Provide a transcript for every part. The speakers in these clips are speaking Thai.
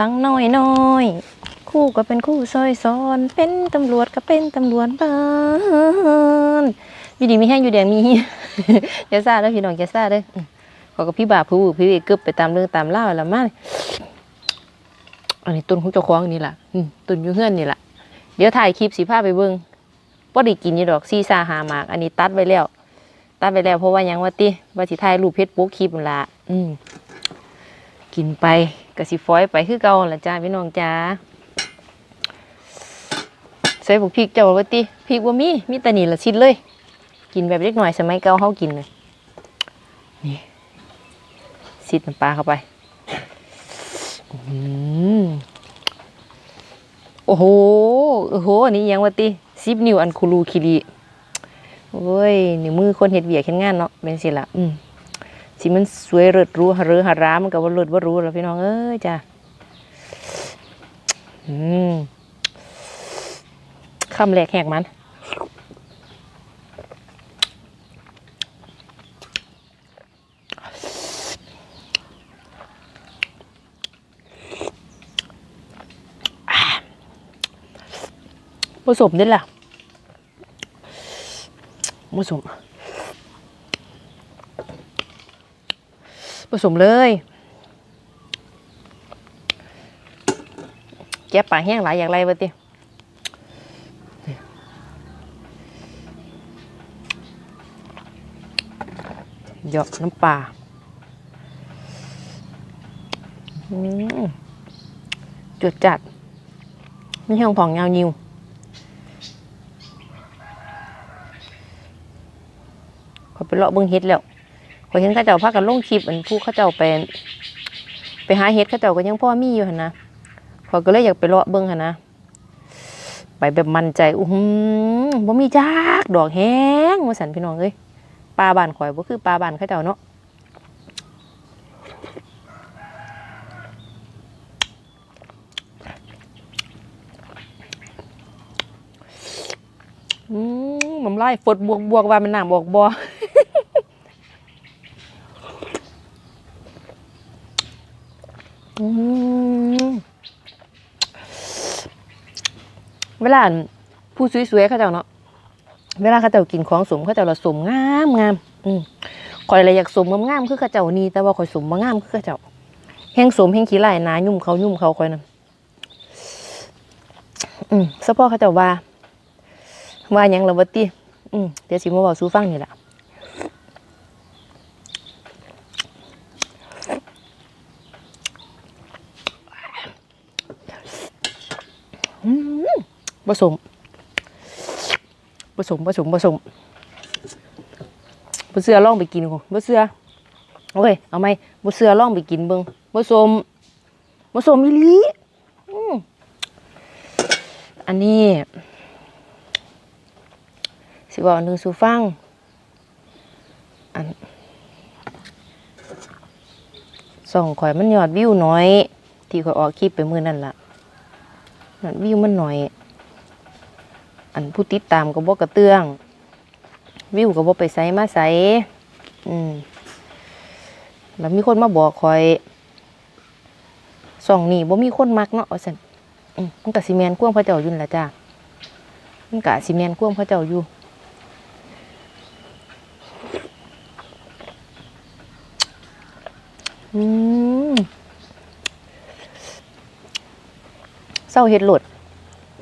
ตั้งน้อยน้อยคู่ก็เป็นคู่ซอยซ้อน เป็นตำรวจก็เป็นตำรวจบ้านอยู่ดีมีแห้งอยู่แดงมีอย่าซาเด้อพี่น้องอย่าซาเด้ออืมขอกับพี่บาปผู้พี่เวกึบไปตามเรื่องตามเล่าล้วมาอันนี้ต้นของเจ้าของนี่แหละต้นอยู่เฮือนนี่แหละเดี๋ยวถ่ายคลิปสีผ้าไปเบิ่งบ่ได้กินยู่ดอกซีซาหามาก อันนี้ตัดไว้แล้ว ตัดไปแล้วเพราะว่ายังว่าติว่าสิถ่ายรูปเพชรปุ๊กคลิปนั่นละอืมกินไป ก็สิฟอยไปคือเก่าละจ้าพี่น้องจ้าใส่บุกพริกเจ้าว่าติพริกว่ามีมีแต่นี่ละชิ้นเลย กินแบบเล็กหน่อยสมัยเก่าเฮากินเลยนี่ซิดน้ำปลาเข้าไปโอ้โหโอ้โหอันนี้ยังว่าติซิบนิวอันคูลูคิรีโอ้ยนิ้วมือคนเฮ็ดเวียกเฮ็ดงานเนาะเป็นสิละอืม สิมันสวยเริดหรู้หรือหารามันก็บ่เลิศบ่ารู้แล้วพี่น้องเอ้ยจ้าอืมคำแรกแหกมันผสมได้ล่ะผสม ผสมเลยแกปลาแห้งหลายอย่างไรวะติหยอกน้ำปลาอืมจดจัด ไม่ใช่ของผ่องยาวนิวเขาไปเลาะเบิ่งเฮ็ดแล้ว เขาเห็นเขาเจ้าพากันลงคลิปอันผู้เขาเจ้าไปไปหาเฮ็ดเขาเจ้าก็ยังพ่อมีอยู่หนะเขาก็เลยอยากไปเลาะเบิ่งหนะไปแบบมั่นใจอู้หูบ่มีจักดอกแห้งว่าสันพี่น้องเอ้ยปลาบานข่อยบ่คือปลาบานเขาเจ้าเนาะอืมน้ำลายฝดบวกบวกว่ามันน้ำบอกบ่ อืม เวลาผู้สวยๆเขาเจ้าเนาะเวลาเขาเจ้ากินของสมเขาเจ้าละสมงามงามอืมข่อยเลยอยากสมงามคือเขาเจ้านี่แต่ว่าข่อยสมบ่งามคือเขาเจ้าแห้งสมแห้งขี้ไล่หนายุ่มเขายุ่มเขาข่อยนั่นอืมสะพ่อเขาเจ้าว่า ว่าหยังละวะติอืมเดี๋ยวสิมาบอกสู้ฟังนี่แหละ อืม ผสมผสมผสมผสมบ่เสือลองไปกินกูบ่เสือโอเคเอาไหมบ่เสือลองไปกินเบิ่งผสมผสมอีลีอันนี้ สิบอกอันหนึ่งสูฟังอันส่องข่อยมันยอดวิวน้อย ที่ข่อยออกคลิปไปมือนั่นล่ะนั่นวิวมันหน่อย อันผู้ติดตามก็บ่กระเตื้อง วิวก็บ่ไปใส่มาใส่อืมแล้วมีคนมาบอกคอยส่องนี่บ่มีคนมักเนาะว่าซั่นมันก็สิแม่นกวงพระเจ้าอยู่นั่นล่ะจ้ามันก็สิแม่นกวงพระเจ้าอยู่อืมเศร้าเฮ็ดโหลด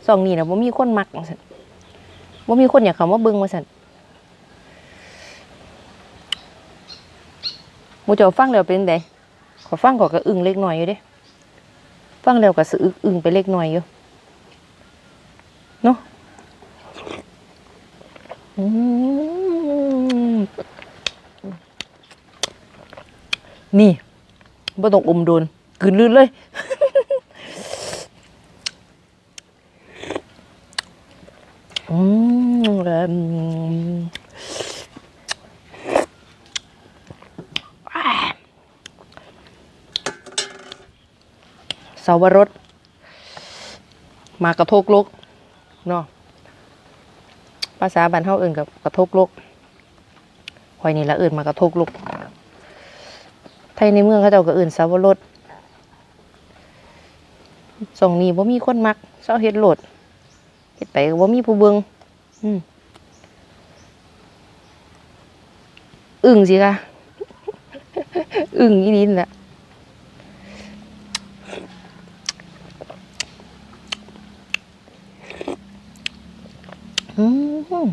ส่องนี่นะบ่มีคนมักว่าซั่น บ่ามีคนอยากเข้ามาเบิ่งว่าซั่นหมู่เจ้าฟังแล้วเป็นไดขอฟังก็ก็อึ้งเล็กน้อยอยู่เด้ ฟังแล้วก็สะอึกอึงไปเล็กน้อยอยู่ เนาะอืมนี่บ่ต้องอมโดนกืนลื่นเลย อืมเอิ่มอ่า สาวรสมากระทกลกเนาะภาษาบ้านเฮาเอื่นกับกระทกลกคอยนี่ละเอื่นมากระทกลกไทยในเมืองเขาเจ้าก็เอื่นสาวรสส่งนี้บ่มีคนมักเศร้าเฮ็ดโหลด เฮ็ดไปก็บ่มีผู้เบิ่งอืมอึ้งสิคะอึ้งอีนินแหละอืม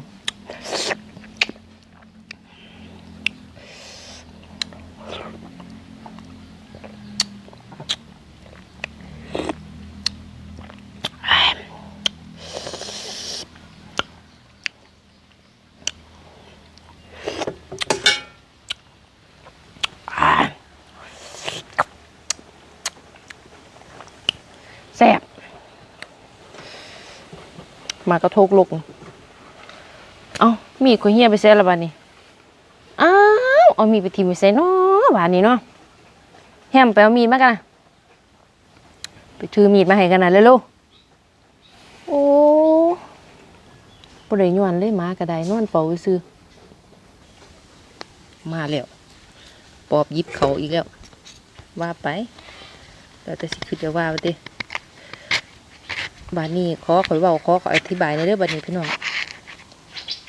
มากระทกลก เอ้ามีดก็เหี่ยไปเสียละบาดนี้อ้าวเอามีดไปทิมไปใส่เนาะบาดนี้เนาะแฮมไปเอามีดมากันนะไปถือมีดมาให้กันนะเร็วๆโอ้บ่ได้ย้อนเลยมากระไดนอนเป่าซื่อมาแล้วปอบยิบเขาอีกแล้ว ว่าไปแล้วแต่สิคือจะว่าไปติ บาดนี้ขอขอยเว้าขอขออธิบายในเรื่องบาดนี้พี่น้อง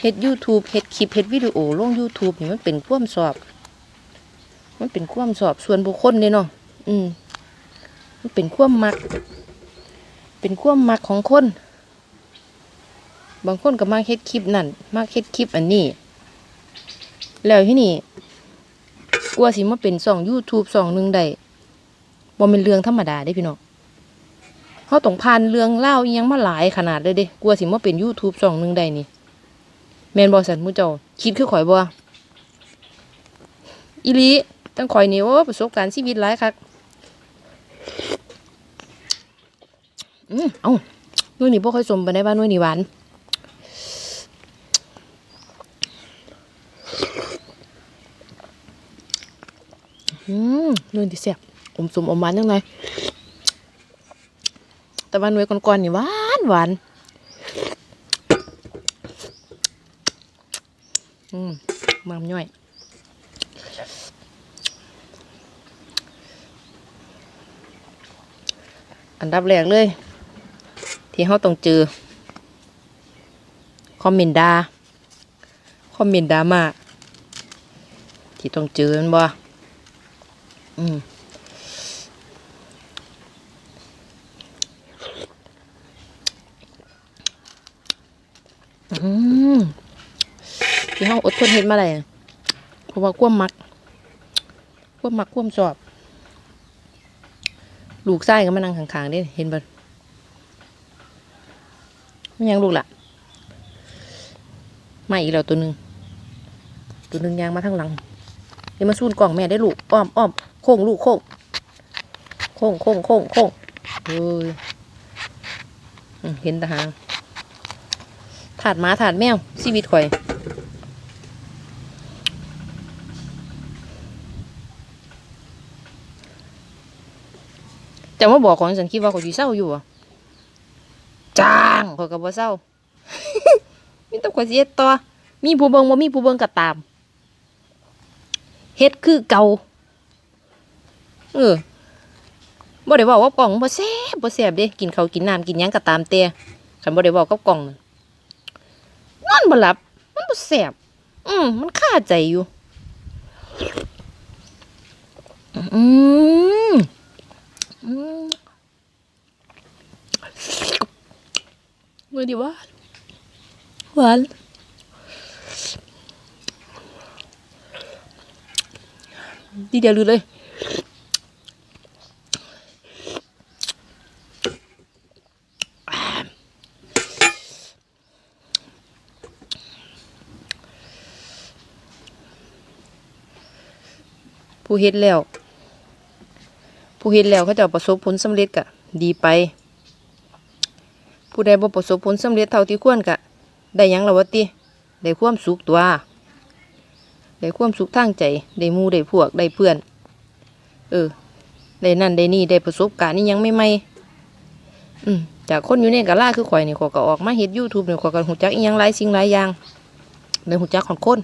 เฮ็ด YouTube เฮ็ดคลิปเฮ็ดวิดีโอลง YouTube นี่มันเป็นความสอบ มันเป็นความสอบส่วนบุคคลเด้เนาะอืมมันเป็นความมัก เป็นความมักของคน บางคนก็มักเฮ็ดคลิปนั่นมักเฮ็ดคลิปอันนี้ แล้วที่นี่กลัวสิมาเป็นช่อง YouTube ช่องหนึงได้บ่เป็นเรื่องธรรมดาเด้พี่น้อง เขาต้องผ่านเรื่องเล่าอิหยังมาหลายขนาดเลยเด้กลัวสิมาเป็น YouTube ช่องหนึงได้นี่แมนบอสันมูเจ้าคิดคือข่อยบ่อีหลีตั้งข่อยนี่โอ้ประสบการณ์ชีวิตหลายคักอืมเอ้าหนุ่ยนี่บ่ค่อยสมปานใดว่าหนุ่ยนี่หวาน อืมนุ่ยที่แซ่บอมสมอมหวานจังไง แต่ว่าหนุ่ยก่อนๆนี่หวานหวานอืมมามย่อยอันดับแรกเลย ที่เขาต้องเจอ คอมเมนดา คอมเมนดามา ที่ต้องเจอมันบ่อืมอืม ที่เฮาอดทนเฮ็ดมาได้อะเพราะว่าควมมักควมมักควมชอบ ลูกไส้ก็มานั่งข้างๆเด้เห็นบ่มันยังลูกละมาอีกแล้วตัวหนึ่งตัวหนึ่งยางมาทางหลังเดี๋ยวมาซูนกล่องแม่ได้ลูกอ้อมอ้อมโค้งลูกโค้งโค้งโค้งโค้งโค้งเฮ้ยเห็นตาหางถาดหมาถาดแมวชีวิตข่อย จะมาบอกของฉันคิดว่าเขาสิเศร้าอยู่อะจางเขาก็บ่เศร้ามีต้องข่อยสิเฮ็ดต่อมีผู้เบิงบ่ามีผู้เบิงก็ตาม เฮ็ดคือเก่าเออบ่ได้บอกว่ากล่องบ่แซ่บบ่แซ่บเด้กินข้าวกินน้ำกินยังก็ตามแต่คันบ่ได้บอกกับกล่องนั่นนอนบ่หลับ มันบ่แซ่บอืมมันคาใจอยู่ อืมอื มือดีหวานหวานดีเดียวลือเลยผู้เฮ็ดแล้ว ผู้เฮ็ดแล้วเขาจะประสบผลสำเร็จกะดีไป ผู้ใดบ่ประสบผลสำเร็จเท่าที่ควรกะได้ยังและวะติได้ความสุขตัวได้ความสุขทางใจได้มู่ได้พวกได้เพื่อน เออได้นั่นได้นี่ได้ประสบการณ์นี่ยังไม่ไม่อืมจากคนอยู่ในกะล่าคือข่อยนี่ข่อยก็ออกมาเฮ็ด YouTube นี่ยข่อยก็ฮู้จักอีหยังหลายสิ่งหลายอย่างได้ฮู้จักของคน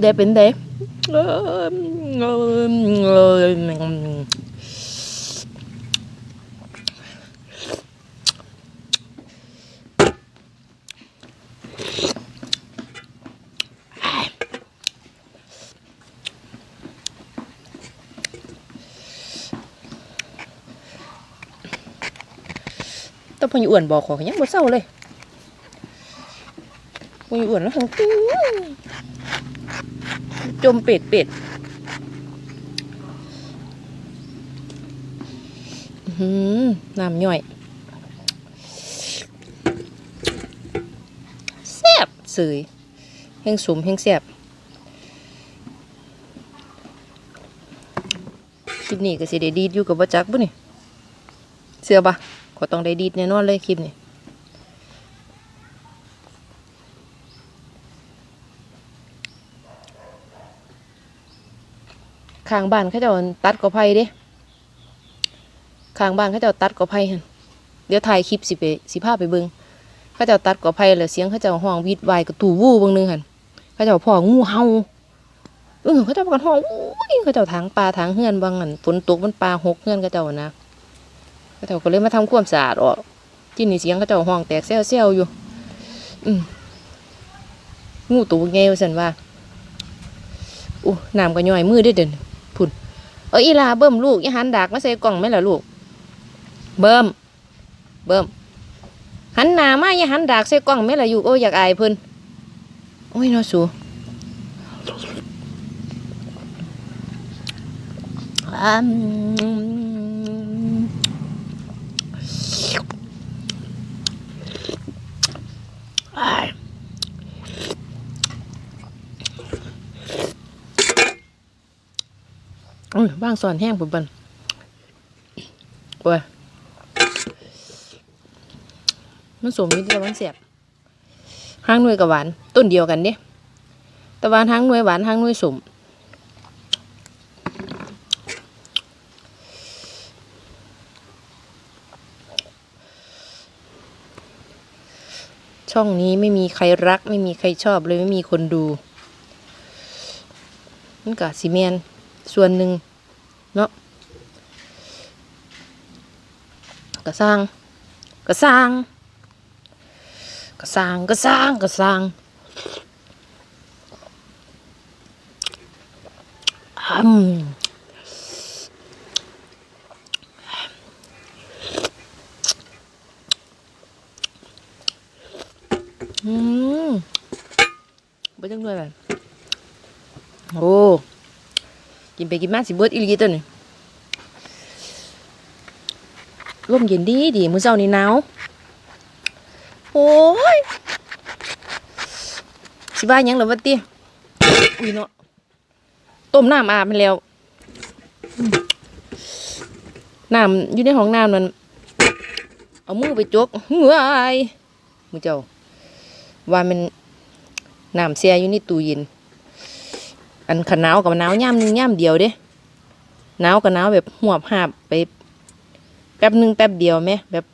ผู้ใดเป็นเด้เอิ่มเอิ่มเอิ่ม แต้องพออยู่มป็ดป็ดหือน้ำย่อยแซ่บเสยแห้งสุมแห้งแซ่บคลิปนี้ก็สิได้ดีดอยู่กับบ่จักบ่นี่ เสือปะขอต้องได้ดีดแน่นอนเลยคลิปนี้ ข้างบ้านเขาเจะตัดกอไผ่เด้ข้างบ้านเขาเจะตัดกอไผ่หันเดี๋ยวถ่ายคลิปสิไปสิพาไปเบิงเขาเจะตัดกอไผ่แล้วเสียงเขาเจะห้องวีดวายกับตู่วู้เบางนึงหันเขาเจะพ่องูเห่าเออเขาเจะประกันห้องอุ้ยเขาเจะทางปลาทางเฮือนบางหันฝนตกมันปลาหกเฮือนเขาเจะนะเขาเจะก็เลยมาทำความสะอาดออกที่นี่เสียงเขาเจะห้องแตกเซี่ยวๆอยู่ อืมงูตัวไงวะสันว่าอู้น้ำก็ย่อยมือได้เดิน เอออีลาเบิ่มลูกอย่หันดากมาใส่กล่องไม่ล่ะลูก เบิ่มเบิ่มหันหนามาอย่หันดากใส่กล่องไหมล่ะอยู่โอ้ยอยากอายเพิ่นโอ้ยนาสูอืมอ้าย อุ้ยบ้างสอนแห้งปุ่นปันโอ้ยมันสมอยู่ที่ละวันเสียบห้างหน่วยกับหวาน ต้นเดียวกันเด้แต่หวานห้างหน่วยหวานห้างหน่วยสมช่องนี้ไม่มีใครรัก ไม่มีใครชอบเลยไม่มีคนดูมันกะซีเมนส่วนหนึ่ง เนาะกระสังกระสังกระสังกระสังกระสังอืมอืมไปจังเลยแบบโอ้ กินไปกินมาสิเบิดอีหลีตัวนี่ลมเย็นดีดีมื้อเช้านี่หนาวโอ้ยสิว่าหยังหรอวะติอุ้ยเนาะต้มน้ำอาบมันแล้วน้ำอยู่ในห้องน้ำมันเอามือไปจกเหื่อยมือเจ้าว่ามันน้ำเสียอยู่ในตู้เย็น อันขนาวกับหนาวย่ำหนึงย่ำเดียวเด้หนาวกับหนาวแบบหวบหาบไป แป๊บหนึงแป๊บเดียวไหมแบบ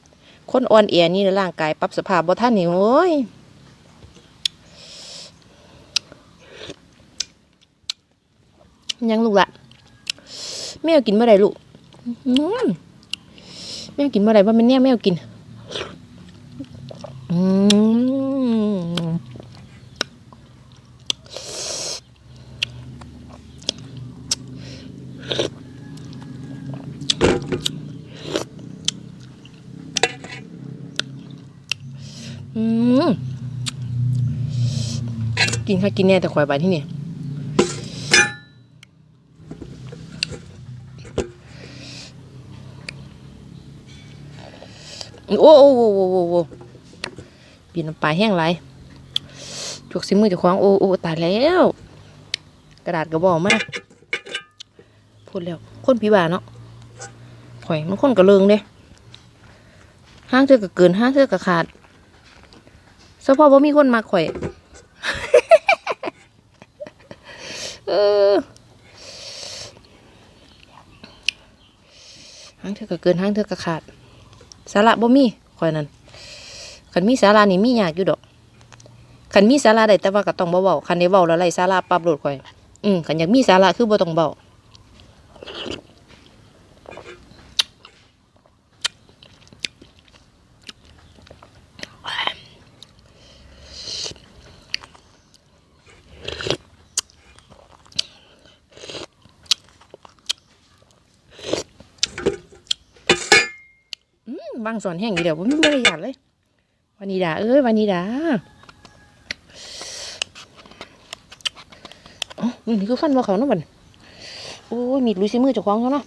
คนอ่อนแอนี่ในร่างกายปรับสภาพบ่ท่านนี่โอ้ยยังลูกละแมวกินเมื่อไรลูกอื้อแมวกินเมื่อไรว่ามันเนี่ยแมวกิน อืม อืม กินข้าวกินแน่แต่ควายบานที่นี่โอ้โอ้โอ้โอ้โอ้โอ้ปีนน้ำปลาแห้งไรจกสิมือจะคว้างโอ้โอ้ตายแล้ว กระดาษกระบอกมากพูดแล้วคนผีบาเนาะข่อยมันคนกระเลิงเด้ห้างเธอก็เกินห้างเธอก็ขาดเฉพาะว่ามีคนมาข่อย เออห้างเธอก็เกินห้างเธอก็ขาดสาระบ่มีขอยนั้นขันมีสาระนี่มียากอยู่ดอกขันมีสาระได้แต่ว่าก็ต้องบ่เว้าขันได้เว้าแล้วไรสาระปรับโลดข่อย อืมขันอยากมีสาระคือบ่ต้องเบา งสอนแห้งอยู่เดี๋ยวผมไม่ได้อยากเลยวานิดา เอ้ยวานิดาอ๋อนี่คือฟันว่าเขาเนาะบันโอ้ยมีดลุยซิมือเจ้าของเขาเนาะ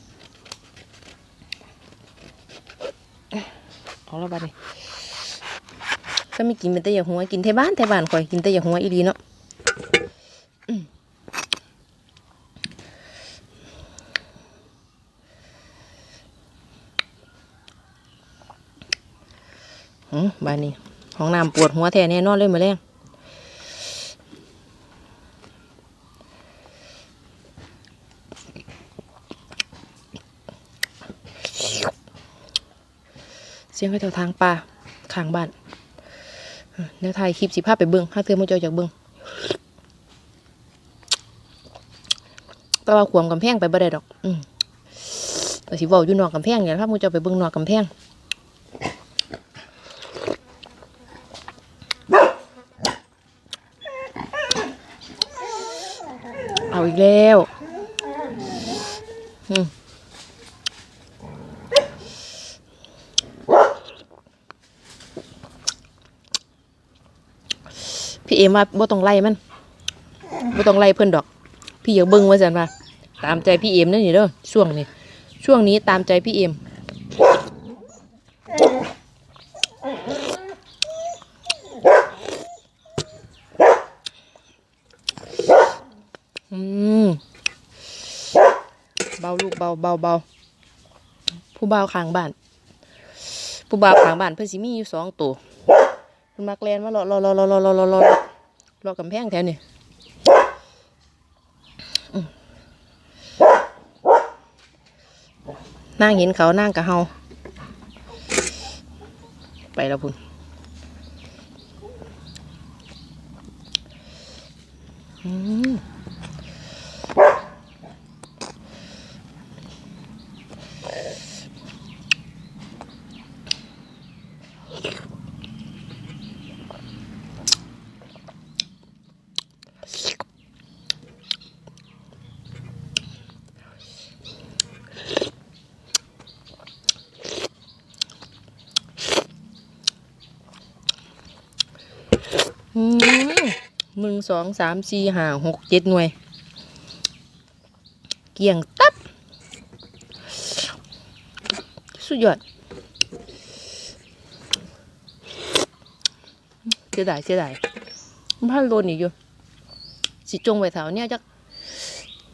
เอาล้วบัดนี้ถ้าไม่กินเป็นแต่อย่าหัวกินเทบ้านเทบ้านข่อยกินแต่อย่าหัวอีดีเนาะอืมอืม บ้านนี้ห้องน้ำปวดหัวแท้แน่นอนเลยมาแรงเสียงไปแถวทางป่าข้างบ้านเออเดี๋ยวถ่ายคลิปสิภาพไปเบิ้งถ้าเธอมาเจอจากเบิ้งแต่ว่าขวมกำแพงไปบ่ได้ดอก อืมแต่สิเว้าอยู่นอกกำแพงเนี่ยถ้ามูจ้าไปเบิ้งนอกกำแพง เอาอีกแล้วอืมพี่ เอ็มว่าบ่ต้องไล่มันบ่ต้องไล่เพิ่นดอก พี่อยากเบิ่งว่าซั่นว่าตามใจพี่เอ็มนั่นนี่เด้อช่วงนี้ช่วงนี้ตามใจพี่เอ็มอืมเบาลูกเบาเบาเบาผู้เบาข้างบ้านผู้บ่าวข้างบ้านเพิ่นสิมีอยู่สองตัวเพิ่นมักแลนมาเลาะเลาะเลาะเลาะเลาะเลาะ เลาะเลาะเลาะกำแพงแถวนี้นั่งเห็นเขานั่งกะเฮาไปแล้วพุ่นอืม อืมหนึ่ง สองสามสี่ห้าหกเจ็ดหน่วย เกี่ยงตับ สุดยอดเสียดายเสียดายพันโลนอีกอยู่ สิจงไว้แถวเนี่ยจัก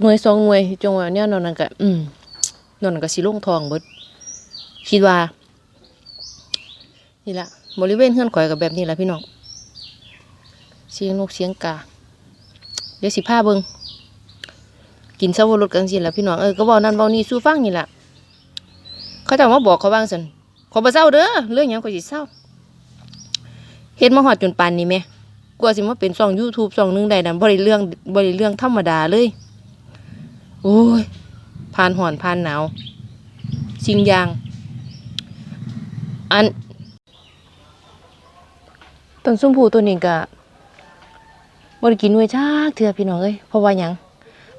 หน่วยสองหน่วยจงไว้เนี่ยนอนนั่นก็อืมนอนนั่นก็สิลงทองเบิดคิดว่า นี่ละบริเวณเฮือนข่อยกับแบบนี้แหละพี่น้อง เสียงนกเสียงกา เดี๋ยวสิพาเบิงกินเสวรสกันสิละพี่น้องเออก็บอกนั่นบอกนี่สู้ฟังนี่แหละเขาจะมาบอกเขาบ้างสันขอบ่เศร้าเด้อเรื่องหยังก็สิเศร้าเฮ็ดมาหอดจนปานนี้แหม่กลัวสิมาเป็นช่อง YouTube ช่องนึงได้นั่นบ่ได้เรื่องบ่ได้เรื่องธรรมดาเลย โอ้ยผ่านหอนผ่านหนาว สิ่งอย่าง อันต้นส้มผูตัวนี้ก็ บ่ได้กินไว้จักเทื่อพี่น้องเอ้ยเพราะว่าหยัง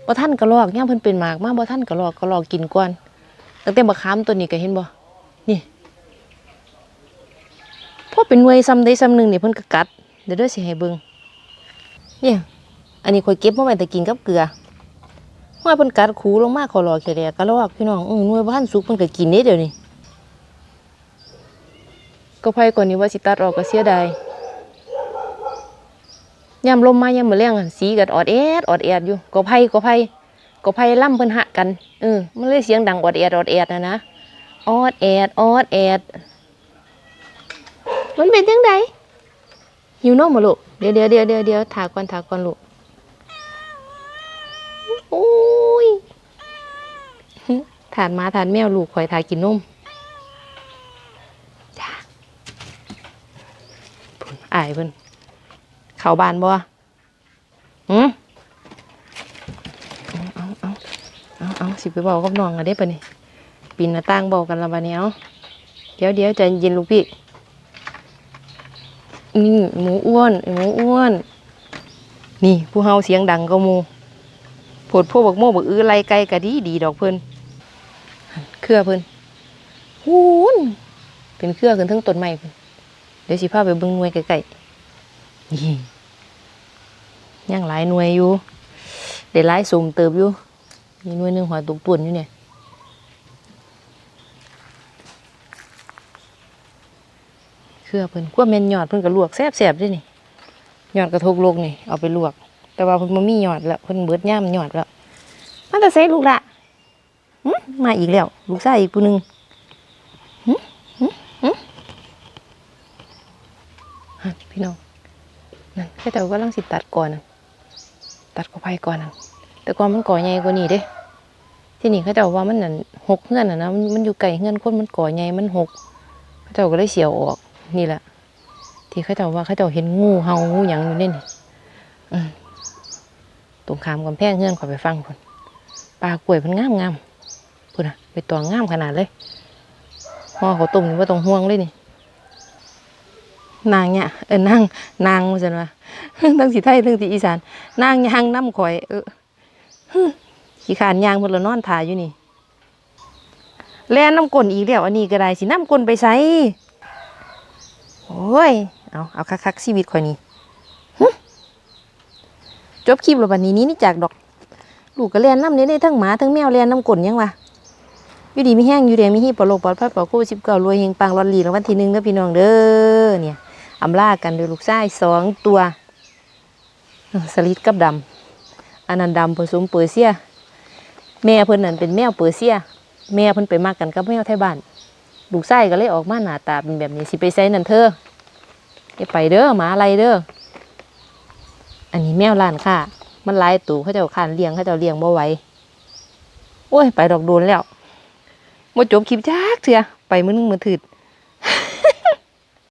บ่ทันกระลอกย่ามเพิ่นเป็นหมากมาบ่ทันกระลอกกระลอกกินก่อนตั้งแต่บักขามตัวนี้ก็เห็นบ่นี่พอเป็นหน่วยซ้ำใดซ้ำหนึ่งนี่เพิ่นก็กัดเดี๋ยวเด้อสิให้เบิ่งเนี่ยอันนี้ข่อยเก็บมาไว้แต่กินกับเกลือว่าเพิ่นกัดขูลงมาขอรอแค่แลกระลอกพี่น้องอื้อหน่วยบ่ทันสุกเพิ่นก็กินเด้เดี๋ยวนี้ก็ไผก่อนนี้ว่าสิตัดออกก็เสียดาย ยามลมมายามมื้อแรงสีกัดออดแอดออดแอดอยู่ก็ไผก็ไผก็ไผล่ำเพิ่นหะกันเออมันเลยเสียงดังออดแอดออดแอดนะนะออดแอดออดแอดมันเป็นจังไดหิวนมบ่ลูกเดี๋ยวเดี๋ยวเดี๋ยวเดี๋ยวเดี๋ยวถาก่อนถาก่อนลูกโอ้ยถานมาถานแมวลูกข่อยถากินนมจ้าพิ่นอายเพิ่น เข้าบ้านบ่หืมเอาเอาเอาเอาสิไปบอกกับน้องอะเด้ปะนี่ปีนหน้าต่างบอกกันละบัดนี้เอาเดี๋ยวเดี๋ยวใจเย็นลูกพี่นี่หมูอ้วนหมูอ้วน นี่ผู้เฮาเสียงดังก็มูผดพวกบักโม่บักอื้อไรไกลกะดีดีดอกเพิ่นเครือเพิ่นหูนเป็นเครือขึ้นทั้งต้นไม้เพิ่นเดี๋ยวสิพาไปเบิ่งหน่วยไกลๆนี่ ยังหลายหน่วยอยู่ได้หลายสุ่มเติบอยู่มีหน่วยหนึ่งหัวตุกป่นอยู่เนี่ยเครือเพิ่นกว่าแม่นยอดเพิ่นก็ลวกแซ่บๆด้วยนี่ยอดกระทบลกนี่เอาไปลวก แต่ว่าเพิ่นบ่มียอดแล้วเพิ่นเบิดย่ามยอดแล้วมันจะใส่ลูกละมาอีกแล้ว ลูกชายอีกผู้นึงพี่น้องนั่นแค่แต่ว่ากำลังสิตัดก่อนนะ ตัดกอไผ่ก่อนน่ะแต่ก่อนมันก่อใหญ่กว่านี้เด้ ที่นี่เขาเจ้าว่ามันนั่นหกเงื่อนนะมันมันอยู่ไกลเงื่อนคนมันก่อใหญ่มันหกเขาเจ้าก็เลยเสียวออกนี่แหละที่เขาเจ้าว่าเขาเจ้าเห็นงูเห่างูหยังอยู่นี่นี่ตรงขามกำแพงเงื่อนขอไปฟังพุ่นปลากล้วยมันงามงามพุ่นอะไปตัวงามขนาดเลยห่อเขาวต้มนี่ว่าตรงห่วงเลยนี่ นางเนี่ยเออนางนางว่าจันว่าทั้งสีไทยทั้งสีอีสานนางยางน้ำข่อย เออขี้ขานยางหมดแล้วนอนถ่ายอยู่นี่แล่น้ำก้นอีกแล้วอันนี้ก็ได้สิน้ำก้นไปใส่โอ้ยเอาเอาคักๆชีวิตข่อยนี่จบคลิปแล้วบันี้นี้นี่จากดอกลูกก็เรียนน้ำเนี่ยได้ทั้งหมาทั้งแมวเรียนน้ำกลนยังวะอยู่ดีไมีแห้งอยู่แดงมีฮีปลอดโรคปลอดภัยปลอดโควิดสิบเก้ารวยเฮงปังรอนลีรางวัลที่หนึ่งเด้อพี่น้องเด้อเนี่ย อำลากันเด้อลูกชายสองตัวสลิดกับดำอันนั้นดำผสมเปอร์เซีย แม่เพิ่นนั่นเป็นแมวเปอร์เซีย แม่เพิ่นไปมากกันกับแมวไทยบ้านลูกไส้ก็เลยออกมาหน้าตาเป็นแบบนี้สิไปใส่นั่นเธอไปเด้อหมาอะไรเด้ออันนี้แมวล้านค่ะ มันลายตู่เขาเจ้าขานเลี้ยงเขาเจ้าเลี้ยงบ่ไหวโอ้ย ไปดอกโดนแล้วบ่จบคลิปจักเถื่อไปมือนึงมือถืด